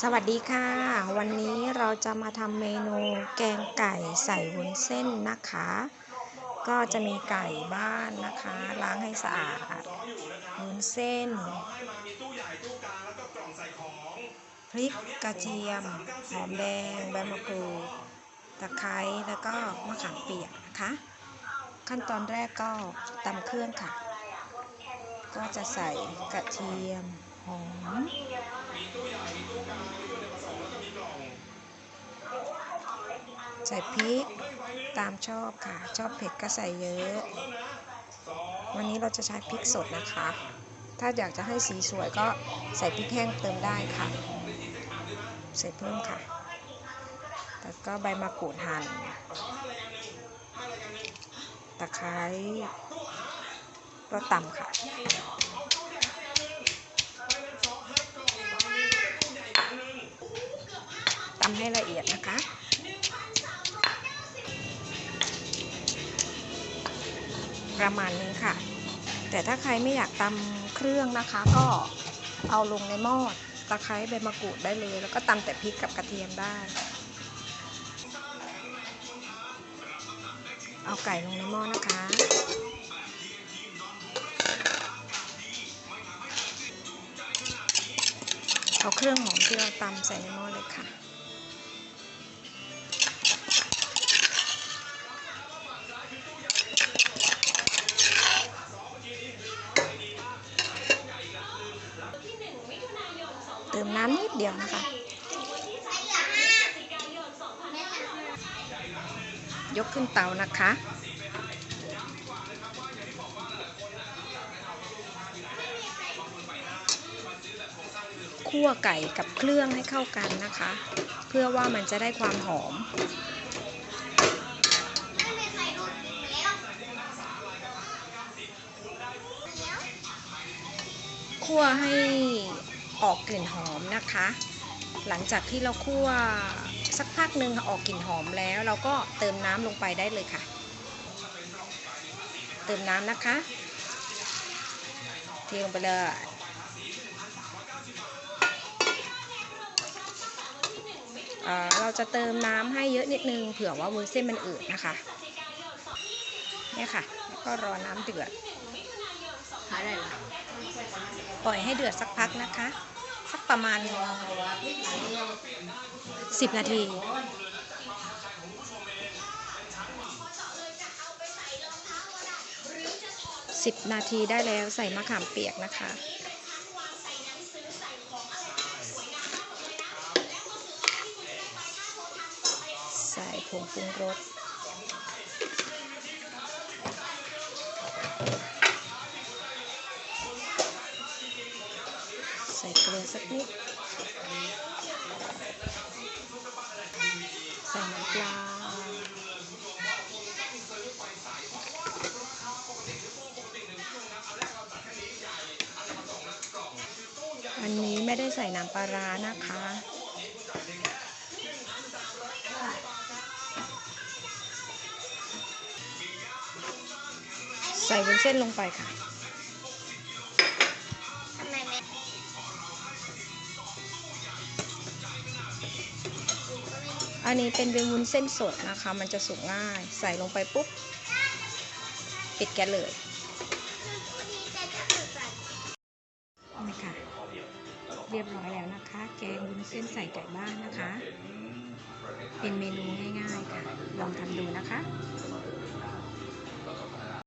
สวัสดีค่ะ วันนี้เราจะมาทำเมนูแกงไก่ใส่วุ้นเส้นนะคะ ก็จะมีไก่บ้านนะคะ ล้างให้สะอาดวุ้นเส้นพริกกระเทียม หอมแดงใบมะกรูดตะไคร้แล้วก็มะขามเปียกนะคะ ขั้นตอนแรกก็ตำเครื่องค่ะ ก็จะใส่กระเทียม หอมใส่พริกตามชอบค่ะ ชอบเผ็ดก็ใส่เยอะ วันนี้เราจะใช้พริกสดนะคะ ถ้าอยากจะให้สีสวยก็ใส่พริกแห้งเติมได้ค่ะ ใส่เพิ่มค่ะ แล้วก็ใบมะกรูดหั่นตะไคร้ก็ตำค่ะ ตำ ให้ละเอียดนะคะประมาณนี้ค่ะ แต่ถ้าใครไม่อยากตำเครื่องนะคะ ก็เอาลงในหม้อตะไคร้ใบมะกรูดได้เลย แล้วก็ตำแต่พริกกับกระเทียมได้ เอาไก่ลงในหม้อนะคะ เอาเครื่องหอมที่เราตำใส่ในหม้อเลยค่ะ เติมน้ำนิดเดียวนะคะ ยกขึ้นเตานะคะ คั่วไก่กับเครื่องให้เข้ากันนะคะ เพื่อว่ามันจะได้ความหอมคั่วให้ ออกกลิ่นหอมนะคะ หลังจากที่เราคั่วสักพักหนึ่งออกกลิ่นหอมแล้ว เราก็เติมน้ำลงไปได้เลยค่ะ เติมน้ำนะคะเทลงไปเลยเเราจะเติมน้ำให้เยอะนิดนึงเผื่อว่าวุ้นเส้นมันอืดนะคะเนี่ยค่ะ แล้วก็รอน้ำเดือด ปล่อยให้เดือดสักพักนะคะ สักประมาณ 10 นาที 10 นาทีได้แล้วใส่มะขามเปียกนะคะใส่ผงปรุงรส ใส่น้ำปลาอันนี้ไม่ได้ใส่น้ำปลาร้านะคะใส่วุ้นเส้นลงไปค่ะ นนี้เป็นเบวุ้นเส้นสดนะคะ มันจะสุกง่าย ใส่ลงไปปุ๊บ ปิดแก๊สเลยนี่ค่ะ เรียบร้อยแล้วนะคะ แกงวุ้นเส้นใส่ไก่บ้านนะคะ เป็นเมนูง่ายๆค่ะ ลองทำดูนะคะ